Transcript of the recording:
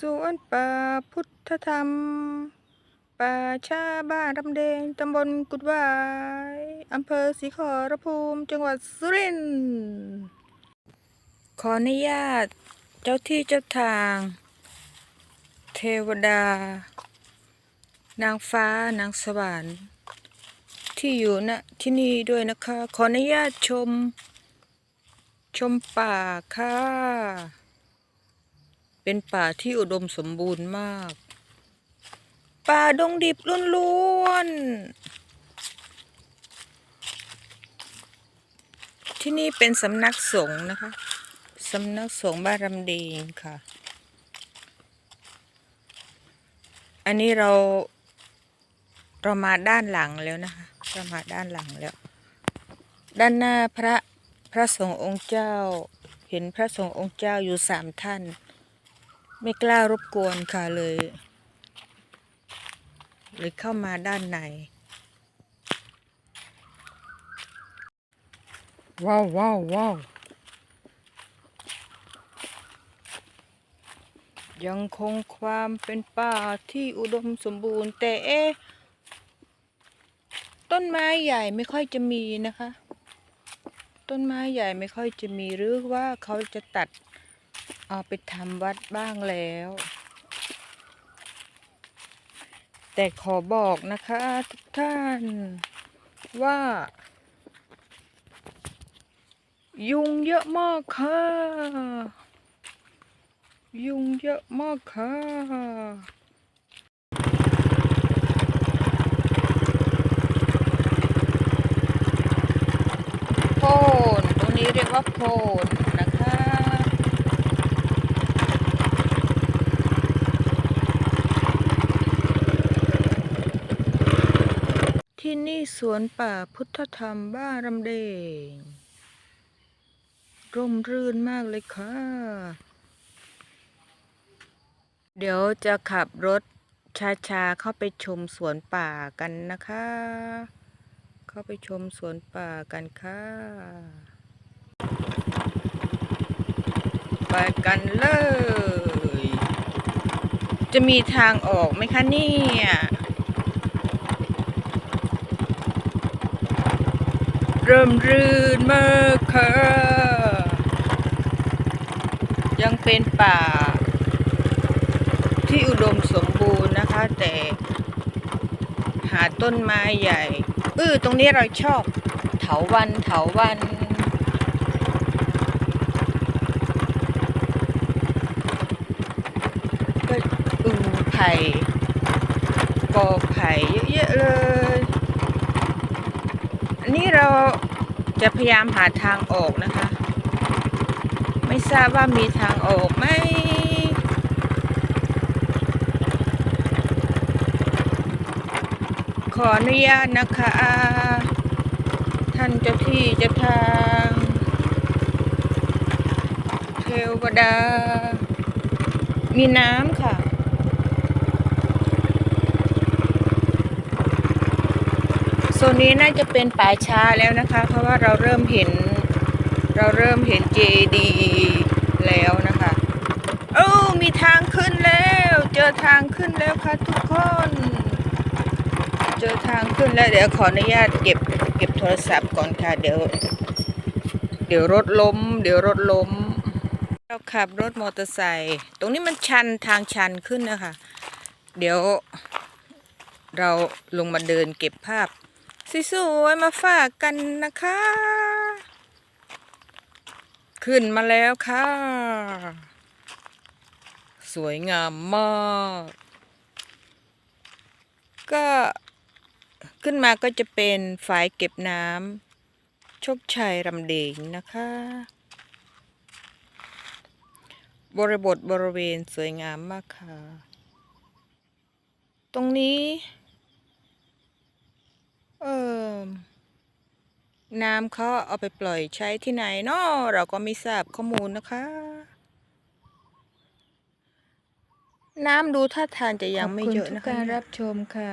สวนป่าพุทธธรรม ป่าชาบ้านรำเดงตำบลกุดวายอำเภอศรีขอรภูมิ จังหวัดสุรินทร์ขออนุญาตเจ้าที่เจ้าทาง เทวดา นางฟ้านางสวรรค์ที่อยู่ณที่นี่ด้วยนะคะ ขออนุญาตชม ชมป่าค่ะ เป็นป่าที่อุดมสมบูรณ์มาก ป่าดงดิบล้วนๆ ที่นี่เป็นสำนักสงฆ์นะคะสำนักสงฆ์บ้านรำดงค่ะ อันนี้เราเรามาด้านหลังแล้วนะคะเรามาด้านหลังแล้ว ด้านหน้าพระพระสงฆ์องค์เจ้า เห็นพระสงฆ์องค์เจ้าอยู่สามท่าน ไม่กล้ารบกวนค่ะเลยเลยเข้ามาด้านใน ว้าวว้าวว้าวยังคงความเป็นป่าที่อุดมสมบูรณ์ แต่เอ๊ะต้นไม้ใหญ่ไม่ค่อยจะมีนะคะ ต้นไม้ใหญ่ไม่ค่อยจะมีหรือว่าเขาจะตัด เอาไปทำวัดบ้างแล้ว แต่ขอบอกนะคะทุกท่านว่า ยุงเยอะมากค่ะ ยุงเยอะมากค่ะโพนตรงนี้เรียกว่าโพนนะคะ ที่นี่ สวนป่าพุทธธรรมบ้านรำเดงร่มรื่นมากเลยค่ะ เดี๋ยวจะขับรถช้าๆเข้าไปชมสวนป่ากันนะคะ เข้าไปชมสวนป่ากันค่ะ ไปกันเลย จะมีทางออกไหมคะเนี่ย เริ่มรื่นมากค่ะยังเป็นป่า ที่อุดมสมบูรณ์นะคะ แต่หาต้นไม้ใหญ่เออตรงนี้เราชอบเถาวันเถาวันก็อือไผ่กอไผ่เยอะๆเลย อันนี้เราจะพยายามหาทางออกนะคะ ไม่ทราบว่ามีทางออกไหมขออนุญาตนะคะ ท่านเจ้าที่เจ้าทางเทวดา มีน้ำค่ะ โซนนี้น่าจะเป็นป่าช้าแล้วนะคะ เพราะว่าเราเริ่มเห็น เราเริ่มเห็นเจดีแล้วนะคะโอ้มีทางขึ้นแล้ว เจอทางขึ้นแล้วค่ะทุกคน เจอทางขึ้นแล้วเดี๋ยวขออนุญาตเก็บเก็บโทรศัพท์ก่อนค่ะเดี๋ยว เดี๋ยวรถล้ม เดี๋ยวรถล้ม เราขับรถมอเตอร์ไซค์ตรงนี้มันชันทางชันขึ้นนะคะ เดี๋ยวเราลงมาเดินเก็บภาพ สวยๆมาฝากกันนะคะ ขึ้นมาแล้วค่ะ สวยงามมาก ก็ขึ้นมาก็จะเป็นฝายเก็บน้ำโชคชัยรำเดงนะคะ บริบทบริเวณสวยงามมากค่ะ ตรงนี้ เออน้ำเขาเอาไปปล่อยใช้ที่ไหนเนาะเราก็ไม่ทราบข้อมูลนะคะ น้ำดูท่าทางจะยังไม่เยอะนะคะขอบคุณทุกการรับชมค่ะ